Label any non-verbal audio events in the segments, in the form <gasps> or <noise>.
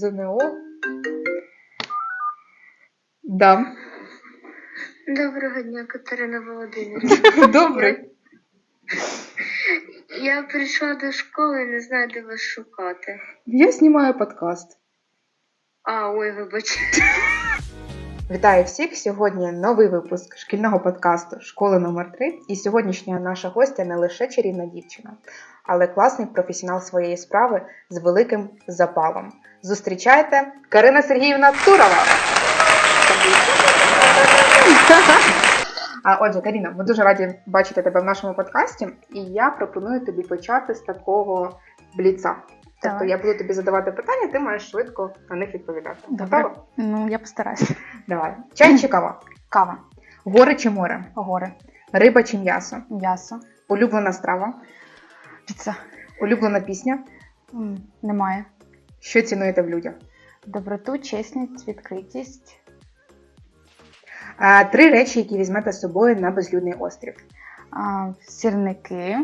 ЗНО. Да. Доброго дня, Катерина Володимирівна. <laughs> Добре. Я прийшла до школи і не знаю, де вас шукати. Я знімаю подкаст. А, ой, вибач. Вітаю всіх! Сьогодні новий випуск шкільного подкасту Школи номер 3 І сьогоднішня наша гостя не лише чарівна дівчина, але класний професіонал своєї справи з великим запалом. Зустрічайте Карина Сергіївна Турова! А отже, Каріна, ми дуже раді бачити тебе в нашому подкасті, і я пропоную тобі почати з такого бліца. Тобто я буду тобі задавати питання, ти маєш швидко на них відповідати. Добре. Готова? Ну, я постараюся. Давай. Чай чи кава? <clears throat> Кава, Гори чи море? гори, Риба чи м'ясо? м'ясо, Улюблена страва? піца. Улюблена пісня? М, Немає. Що цінуєте в людях? Доброту, чесність, відкритість. А, три речі, які візьмете з собою на безлюдний острів. А, сірники,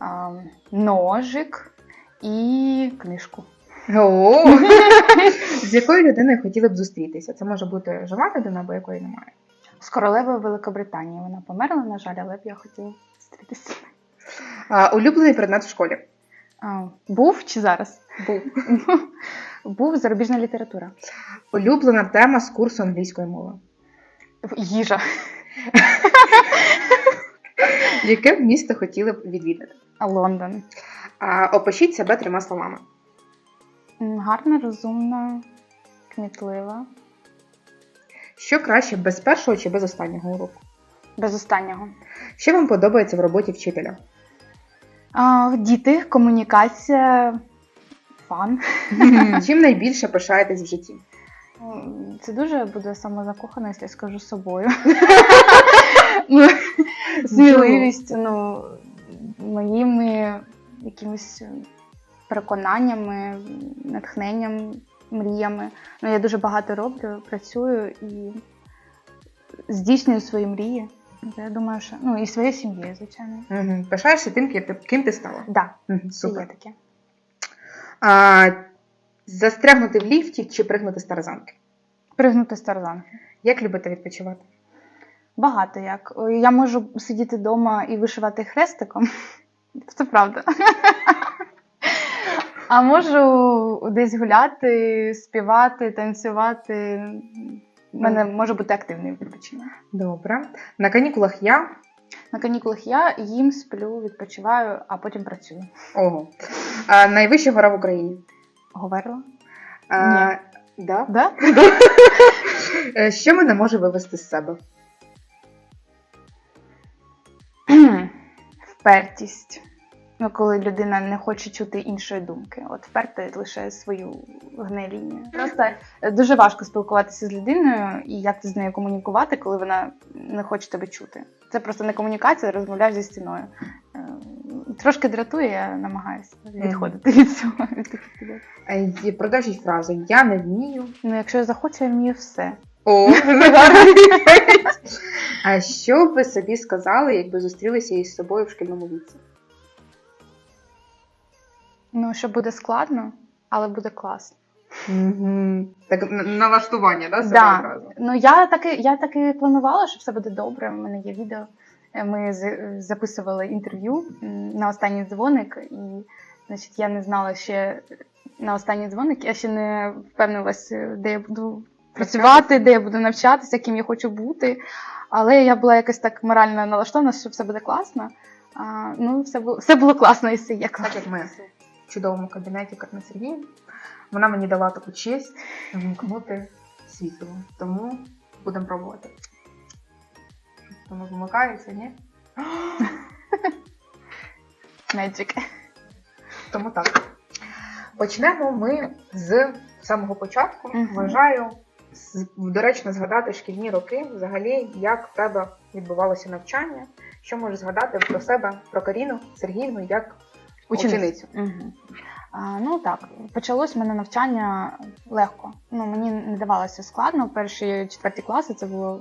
а, ножик і книжку. О! <laughs> З якою людиною хотіли б зустрітися? Це може бути жива людина, або якої немає. З королевою Великобританії. Вона померла, на жаль, але б я хотіла зустрітися. А, улюблений предмет в школі. А, був чи зараз? Був. <laughs> Був зарубіжна література. Улюблена тема з курсу англійської мови. Їжа. <laughs> Яке б місто хотіли б відвідати? Лондон. А, опишіть себе трьома словами. Гарна, розумна, кмітлива. Що краще без першого чи без останнього уроку? Без останнього. Що вам подобається в роботі вчителя? А, діти, комунікація, фан. Чим найбільше пишаєтесь в житті? Це дуже буде самозакохано, якщо я скажу собою. Ну, Сміливістю, ну, моїми якимись переконаннями, натхненням, мріями. Ну, я дуже багато роблю, працюю і здійснюю свої мрії. Я думаю, що ну і своєю сім'єю, звичайно. Угу. Пишаєшся тим, ким ти, стала? Да, Мгм, це є таке. А, застрягнути в ліфті чи пригнути з тарзанки? Пригнути з тарзанки. Як любите відпочивати? Багато як. Я можу сидіти вдома і вишивати хрестиком. <laughs> Це правда. <laughs> А можу десь гуляти, співати, танцювати. У мене може бути активний відпочинок. Добре. На канікулах я. На канікулах я їм сплю, відпочиваю, а потім працюю. Ого. А, найвища гора в Україні. Говорила? А, Ні. Да? Да? <laughs> Е, Що мене може вивести з себе? <clears throat> Впертість. Ну, коли людина не хоче чути іншої думки. От вперта лише свою гне лінію. Просто дуже важко спілкуватися з людиною і як з нею комунікувати, коли вона не хоче тебе чути. Це просто не комунікація, розмовляєш зі стіною. Е, Трошки дратує, я намагаюся відходити від цього. Від таких людей. Продовжіть фразу. Я не вмію. Ну, якщо я захочу, я вмію все. О. <laughs> А що б ви собі сказали, якби зустрілися із собою в шкільному віці? Ну, що буде складно, але буде класно. Угу. Так налаштування, да, себе Да. одразу? Ну я таки, я таки планувала, що все буде добре. У мене є відео. Е, Ми записували інтерв'ю на останній дзвоник, і значить, я не знала ще на останній дзвоник, я ще не впевнилася, де я буду працювати, де я буду навчатися, ким я хочу бути. Але я була якось так морально налаштована, що все буде класно. А, ну, все було, все було класно і все є Так класно. як ми в чудовому кабінеті Карни Сергій, вона мені дала таку честь вимкнути світло. Тому будемо пробувати. Тому вимикається, ні? <gasps> Magic. Тому так. Почнемо ми з самого початку. Мгм. Вважаю доречно згадати шкільні роки, взагалі, як в тебе відбувалося навчання, що можеш згадати про себе, про Каріну Сергіївну як ученицю. Угу. А, ну так, почалось в мене навчання легко. Ну, мені не давалося складно. Перші четверті класи це було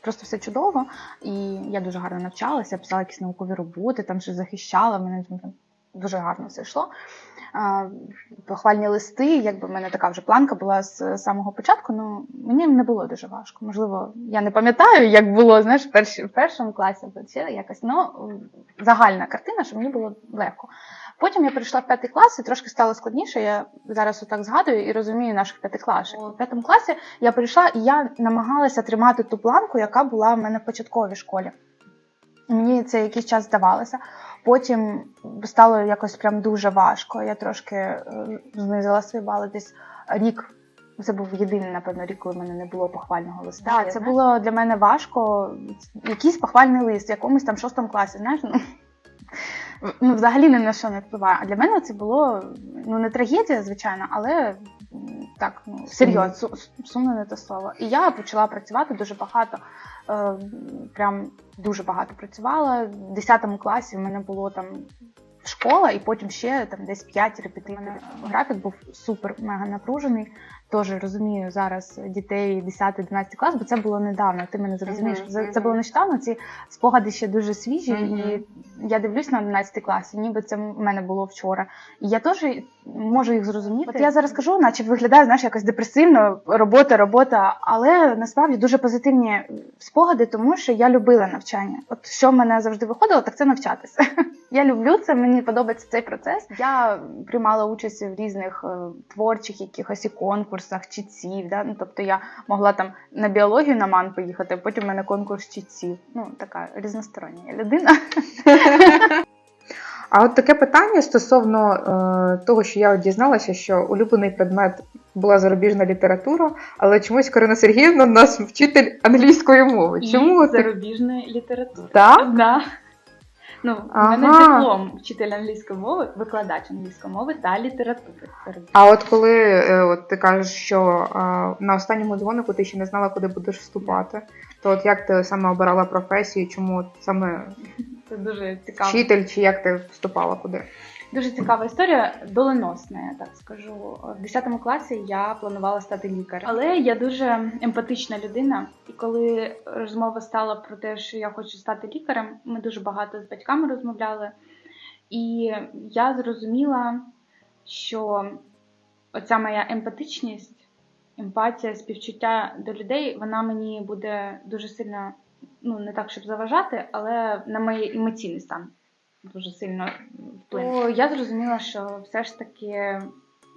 просто все чудово. І я дуже гарно навчалася, писала якісь наукові роботи, там щось захищала, мене там дуже гарно все йшло. а, похвальні листи. Якби в мене така вже планка була з самого початку. Ну мені не було дуже важко. Можливо, я не пам'ятаю, як було знаєш, в, перш, в першому класі або ще якось. Ну загальна картина, що мені було легко. Потім я перейшла в п'ятий клас і трошки стало складніше. Я зараз отак згадую і розумію наших п'ятиклашок. У п'ятому класі я прийшла і я намагалася тримати ту планку, яка була в мене в початковій школі. Мені це якийсь час здавалося. Потім стало якось прям дуже важко. Я трошки е, знизила свої бали десь рік. Це був єдиний, напевно, рік, коли в мене не було похвального листа. Я це було для мене важко. Якийсь похвальний лист в якомусь там шостому класі. Знаєш, ну, ну взагалі ні на що не впливає. А для мене це було ну не трагедія, звичайно, але так, ну серйозно, су- сумно не те слово. І я почала працювати дуже багато. Е, прям дуже багато працювала. В 10 класі в мене було там школа, і потім ще там десь 5 репетиторів. Графік був супер мега напружений. Теж розумію зараз дітей 10-11 клас, бо це було недавно. Ти мене зрозумієш. Мгм, Це, це було нещодавно. Ці спогади ще дуже свіжі, Мгм. і я дивлюсь на 11 класі, ніби це в мене було вчора. І я теж можу їх зрозуміти. От я зараз кажу, наче виглядає знаєш, якось депресивно, робота, робота, але насправді дуже позитивні спогади, тому що я любила навчання. От що в мене завжди виходило, так це навчатися. <laughs> Я люблю це, мені подобається цей процес. Я приймала участь в різних е, творчих якихось і конкурсах, чітців. Да? Ну, тобто я могла там на біологію на МАН поїхати, а потім в мене конкурс чітців. Ну, така різностороння людина. <laughs> А от таке питання стосовно е, того, що я от дізналася, що улюблений предмет була зарубіжна література, але чомусь Карина Сергіївна у нас вчитель англійської мови. Чому і от так? зарубіжної. Так? Да. Ну, в мене диплом вчитель англійської мови, викладач англійської мови та літератури. А от коли е, от ти кажеш, що е, на останньому дзвонику ти ще не знала, куди будеш вступати, то от як ти саме обирала професію, чому от саме Це дуже цікаво. вчитель, чи як ти вступала куди? Дуже цікава історія, доленосна, я так скажу. В 10 класі я планувала стати лікарем. Але я дуже емпатична людина, і коли розмова стала про те, що я хочу стати лікарем, ми дуже багато з батьками розмовляли. І я зрозуміла, що оця моя емпатичність, емпатія, співчуття до людей, вона мені буде дуже сильно, ну не так, щоб заважати, але на моє емоційний стан дуже сильно вплине. То я зрозуміла, що все ж таки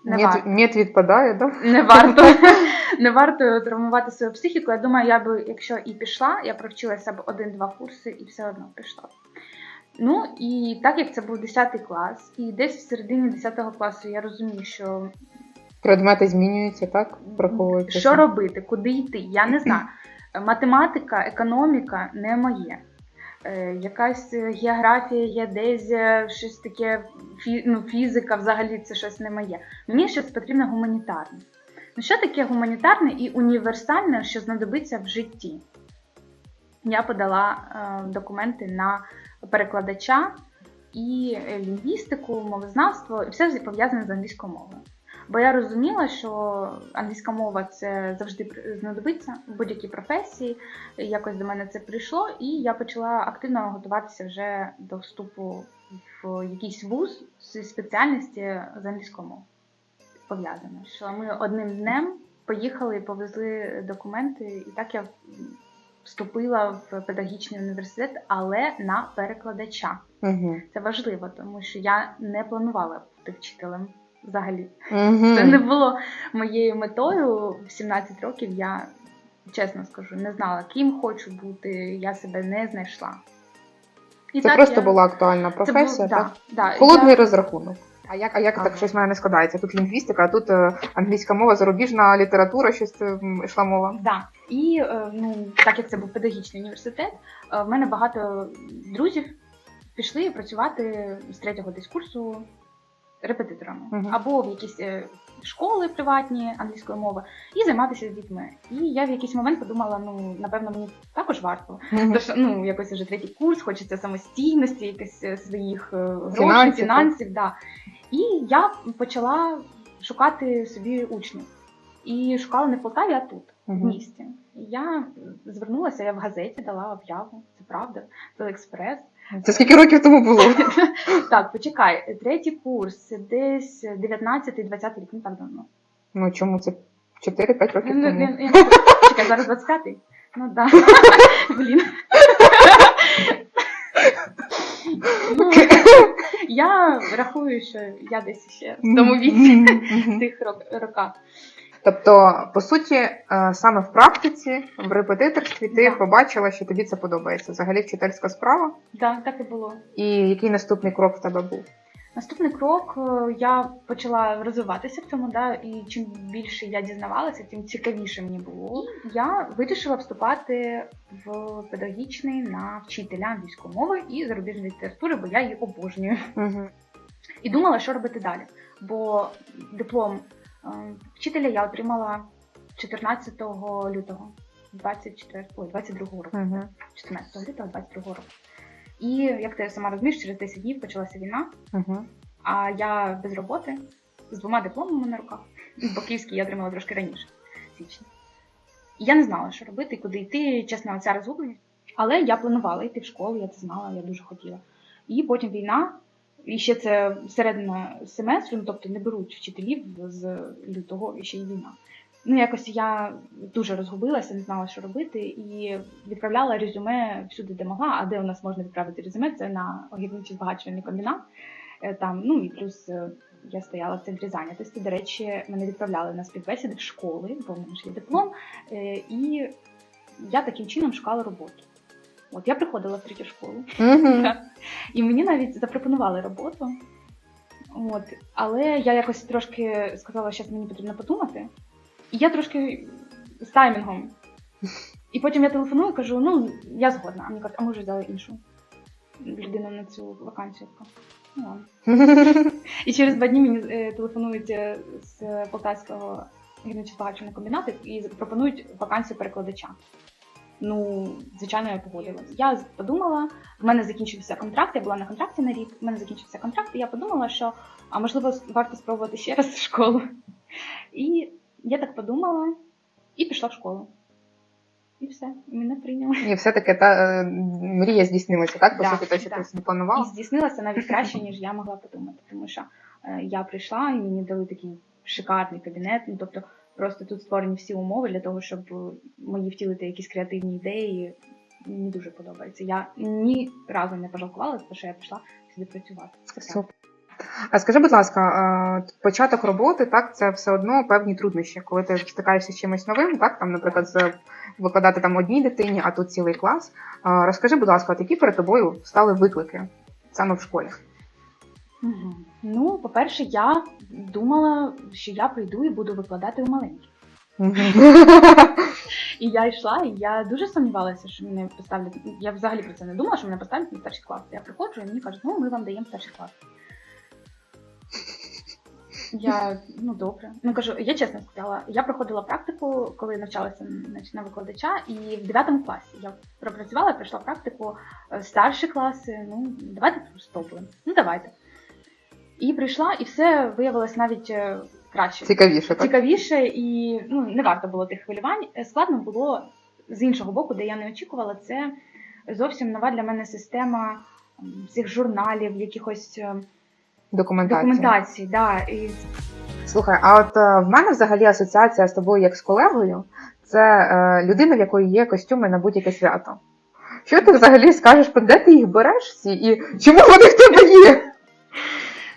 не варто. відпадає, да? Не варто, <laughs> не варто травмувати свою психіку. Я думаю, я би, якщо і пішла, я провчилася б один-два курси і все одно пішла. Ну і так як це був 10 клас, і десь в середині 10 класу я розумію, що Предмети змінюються, так? Враховуючи. що робити, куди йти, я не знаю. Математика, економіка не моє. Е, якась географія, геодезія, щось таке, фі, ну, фізика взагалі це щось не моє. Мені щось потрібно гуманітарне. Ну, що таке гуманітарне і універсальне, що знадобиться в житті? Я подала е, документи на перекладача і е, лінгвістику, мовознавство, і все пов'язане з англійською мовою. Бо я розуміла, що англійська мова це завжди знадобиться в будь-якій професії. Якось до мене це прийшло, і я почала активно готуватися вже до вступу в якийсь вуз зі спеціальності з англійською мовою. Пов'язано. Що ми одним днем поїхали і повезли документи, і так я вступила в педагогічний університет, але на перекладача. Угу. Це важливо, тому що я не планувала бути вчителем взагалі. Угу. Це не було моєю метою. В 17 років я чесно скажу, не знала, ким хочу бути. Я себе не знайшла. І Це так просто я- була актуальна Це професія, був- так? Да, да. Холодний Я- розрахунок. А як, а як Ага. так щось в мене не складається? Тут лінгвістика, а тут е, англійська мова, зарубіжна література, щось е, йшла мова. Да. І е, ну, так як це був педагогічний університет, е, в мене багато друзів пішли працювати з третього десь курсу репетиторами Мгм. або в якісь е, школи приватні англійської мови і займатися з дітьми. І я в якийсь момент подумала: ну напевно, мені також варто. Тому що ну якось вже третій курс, хочеться самостійності, якихось е, своїх е, грошей, Фінансів, фінансів. Да. І я почала шукати собі учнів. І шукала не в Полтаві, а тут, в місті. Я звернулася, я в газеті дала об'яву, це правда, Телеекспрес. Це скільки років тому було? <laughs> Так, почекай, третій курс, це десь 19-20 рік, не так давно. Ну чому це 4-5 років Ну, тому? я- я- Чекай, зараз 25-й? Ну так. <laughs> Блін. Ну, я рахую, що я десь ще в тому віці, в тих рок- роках. Тобто, по суті, е, саме в практиці, в репетиторстві ти Да. побачила, що тобі це подобається. Взагалі вчительська справа. Так, так і було. І який наступний крок в тебе був? Наступний крок е, я почала розвиватися в цьому, да, і чим більше я дізнавалася, тим цікавіше мені було. Я вирішила вступати в педагогічний на вчителя англійської мови і зарубіжної літератури, бо я її обожнюю. Угу. І думала, що робити далі. Бо диплом вчителя я отримала 14 лютого 24, ой, 22 року. Угу. 14 лютого 22 року. І як ти сама розумієш, через 10 днів почалася війна. Угу. А я без роботи з двома дипломами на руках. Бо київський я отримала трошки раніше. І я не знала, що робити, куди йти, чесно, ця розгубленість. Але я планувала йти в школу, я це знала, я дуже хотіла. І потім війна, і ще це середина семестру, ну тобто не беруть вчителів з лютого і ще й війна. Ну, якось я дуже розгубилася, не знала, що робити, і відправляла резюме всюди, де могла. А де у нас можна відправити резюме, це на огірничий збагачувальний комбінат. Е, Там, ну і плюс е, я стояла в центрі зайнятості. До речі, мене відправляли на співбесіди в школи, бо в мене ж є диплом. Е, І я таким чином шукала роботу. От я приходила в третю школу, <laughs> і мені навіть запропонували роботу. От, але я якось трошки сказала, що мені потрібно подумати. І я трошки з таймінгом. І потім я телефоную і кажу: ну, я згодна. А мені кажуть, а може взяли іншу людину на цю вакансію. Ну, ладно. <laughs> І через два дні мені е, телефонують е, з Полтавського гірничо-збагачувального комбінату і пропонують вакансію перекладача. Ну, звичайно, я погодилась. Я подумала, в мене закінчився контракт, я була на контракті на рік, в мене закінчився контракт, і я подумала, що а можливо варто спробувати ще раз в <laughs> школу. І я так подумала і пішла в школу. І все, і мене прийняли. І все-таки та е, мрія здійснилася, так? По Да, суті, те, що да. ти не І планувала. здійснилося навіть краще, ніж я могла подумати, тому що е, я прийшла і мені дали такий шикарний кабінет. Ну тобто, просто тут створені всі умови для того, щоб е, мої втілити якісь креативні ідеї. Мені дуже подобається. Я ні разу не пожалкувала, тому що я пішла сюди працювати. А скажи, будь ласка, початок роботи, так, це все одно певні труднощі, коли ти стикаєшся з чимось новим, так, там, наприклад, з- викладати там одній дитині, а тут цілий клас. Розкажи, будь ласка, от які перед тобою стали виклики саме в школі? Мгм. Ну, по-перше, я думала, що я прийду і буду викладати у маленькій. І я йшла, і я дуже сумнівалася, що мене поставлять. Я взагалі про це не думала, що мене поставлять на старший клас. Я приходжу, і мені кажуть, ну ми вам даємо старший клас. Я ну добре. Ну кажу, я чесно сказала, я проходила практику, коли навчалася значить, на викладача, і в 9 класі я пропрацювала, пройшла практику е, старші класи. Ну, давайте спробуємо. Ну давайте. І прийшла, і все виявилось навіть е, краще Цікавіше, так? цікавіше і ну не варто було тих хвилювань. Е, Складно було з іншого боку, де я не очікувала, це зовсім нова для мене система цих журналів, якихось е, Документація. документацій. Да, і Слухай, а от в мене взагалі асоціація з тобою як з колегою це е, людина, в якої є костюми на будь-яке свято. Що ти взагалі скажеш де ти їх береш всі і чому вони в тебе є?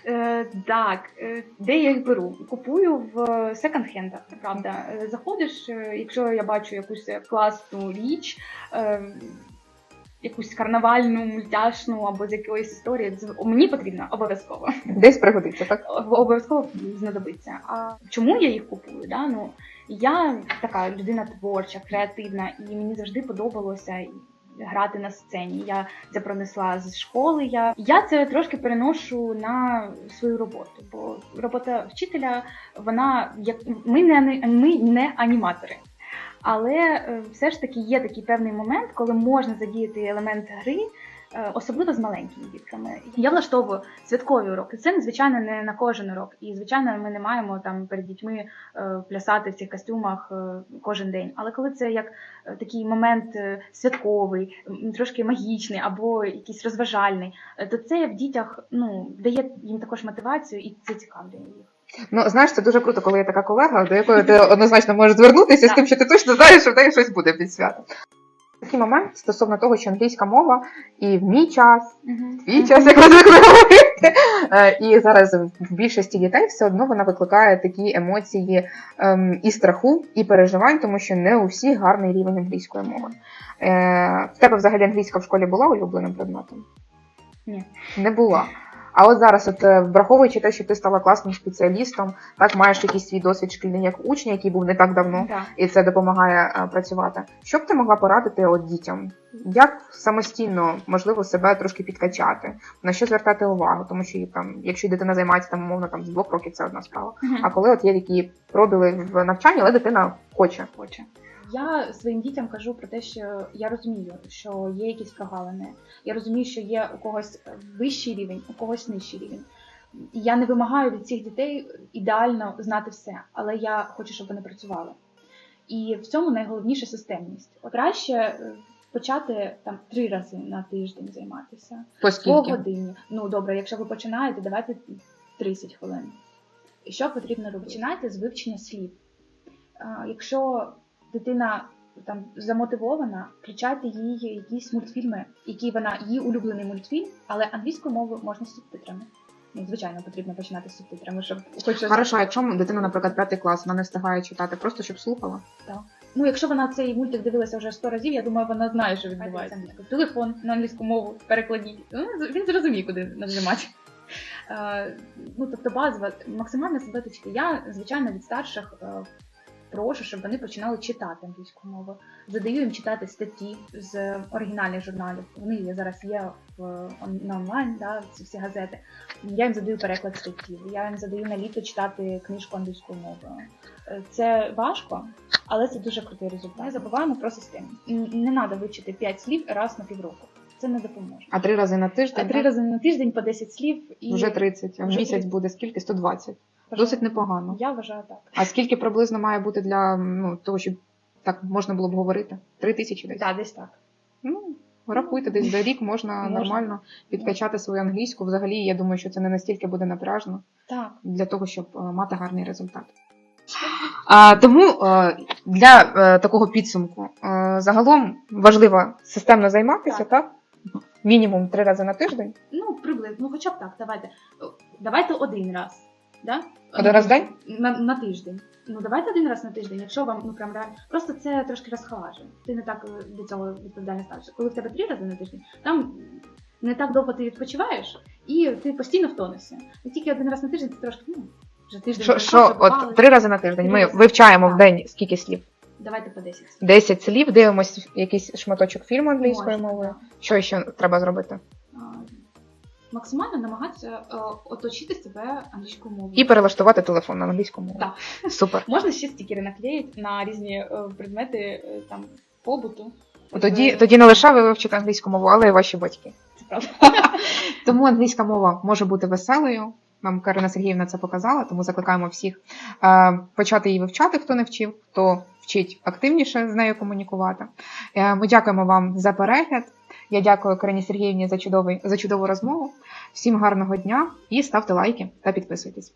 Е, так, е, де я їх беру? Купую в секонд-хендах, правда. Е, Заходиш, якщо я бачу якусь класну річ, е, якусь карнавальну, мультяшну або з якоїсь історії, мені потрібно обов'язково. Десь пригодиться, так? обов'язково знадобиться. А чому я їх купую? Да? Ну, я така людина творча, креативна, і мені завжди подобалося грати на сцені. Я це пронесла з школи. Я, я це трошки переношу на свою роботу, бо робота вчителя, вона як ми не ми не аніматори. Але е, все ж таки є такий певний момент, коли можна задіяти елемент гри Особливо з маленькими дітками. Я влаштовую святкові уроки. Це звичайно не на кожен урок. І звичайно, ми не маємо там перед дітьми е, плясати в цих костюмах е, кожен день. Але коли це як е, такий момент е, святковий, трошки магічний або якийсь розважальний, е, то це в дітях ну дає їм також мотивацію і це цікавлює їх. Ну, знаєш, це дуже круто, коли є така колега, до якої ти однозначно можеш звернутися з тим, що ти точно знаєш, що в неї щось буде під свято. Такий момент стосовно того, що англійська мова і в мій час, в твій час, як ви звикли говорити, е, і зараз в більшості дітей все одно вона викликає такі емоції ем, і страху, і переживань, тому що не у всіх гарний рівень англійської мови. Е, в тебе взагалі англійська в школі була улюбленим предметом? Ні. Не була. А от зараз, от е, враховуючи те, що ти стала класним спеціалістом, так маєш якийсь свій досвід шкільний як учня, який був не так давно, Да. і це допомагає е, працювати. Що б ти могла порадити от дітям? Як самостійно можливо себе трошки підкачати, на що звертати увагу? Тому що там, якщо дитина займається там умовно там з двох років, це одна справа. А коли от є такі пробіли в навчанні, але дитина хоче. хоче. Я своїм дітям кажу про те, що я розумію, що є якісь прогалини. Я розумію, що є у когось вищий рівень, у когось нижчий рівень. Я не вимагаю від цих дітей ідеально знати все, але я хочу, щоб вони працювали. І в цьому найголовніша системність. От краще е, почати там три рази на тиждень займатися. По По годині. Ну добре, якщо ви починаєте, давайте 30 хвилин. І що потрібно робити? Починайте з вивчення слів. Якщо дитина там замотивована, включайте їй якісь мультфільми, які вона її улюблений мультфільм, але англійською мовою можна з субтитрами. Ну, звичайно, потрібно починати з субтитрами, щоб хоч щось- Хорошо, а якщо дитина, наприклад, п'ятий клас, вона не встигає читати, просто щоб слухала. Ну, якщо вона цей мультик дивилася вже сто разів, я думаю, вона знає, що відбувається. Телефон на англійську мову перекладіть. Ну, він зрозуміє, куди нажимати. <laughs> Ну, тобто базова, максимально себе точки. Я, звичайно, від старших е, прошу, щоб вони починали читати англійську мову. Задаю їм читати статті з оригінальних журналів. Вони є зараз є в на онлайн, да, ці всі газети. Я їм задаю переклад статті. Я їм задаю на літо читати книжку англійською мовою. Е, Це важко, але це дуже крутий результат. Не забуваємо про системність. Н- Не треба вивчити 5 слів раз на півроку. Це не допоможе. А три рази на тиждень? А три так? рази на тиждень по 10 слів і вже 30, а в місяць 30. буде скільки? 120. Вважаю- Досить непогано. Я вважаю так. А скільки приблизно має бути для ну, того, щоб так можна було б говорити? Три тисячі десь? Так, десь так. Ну, рахуйте, десь за рік можна, нормально підкачати свою англійську. Взагалі, я думаю, що це не настільки буде напряжно Так. для того, щоб е, мати гарний результат. А, тому е, для е, такого підсумку загалом важливо системно займатися, так. Так. Мінімум три рази на тиждень. Ну, приблизно, ну хоча б так, давайте. Давайте один раз. Да? Один раз в день? На, на тиждень. Ну давайте один раз на тиждень, якщо вам ну прям реально. Просто це трошки розхолажує. Ти не так е, до цього відповідально ставишся. Коли в тебе три рази на тиждень, там не так довго ти відпочиваєш, і ти постійно в тонусі. І тільки один раз на тиждень це трошки, ну, вже тиждень. Що, що от три рази на тиждень Три ми рази. вивчаємо в день скільки слів? Давайте по 10. 10 слів, дивимося якийсь шматочок фільму англійською Можна, мовою. Що ще треба зробити? Максимально намагатися е, оточити себе англійською мовою. І перелаштувати телефон на англійську мову. Так. Супер. Можна ще стікери наклеїти на різні е, предмети е, там побуту. Тоді, Е, тоді не лише ви вивчите англійську мову, але й ваші батьки. Це правда. <laughs> Тому англійська мова може бути веселою. Нам Карина Сергіївна це показала, тому закликаємо всіх е, почати її вивчати, хто не вчив, хто вчить активніше з нею комунікувати. Е, ми дякуємо вам за перегляд. Я дякую Карині Сергіївні за чудовий за чудову розмову. Всім гарного дня і ставте лайки та підписуйтесь.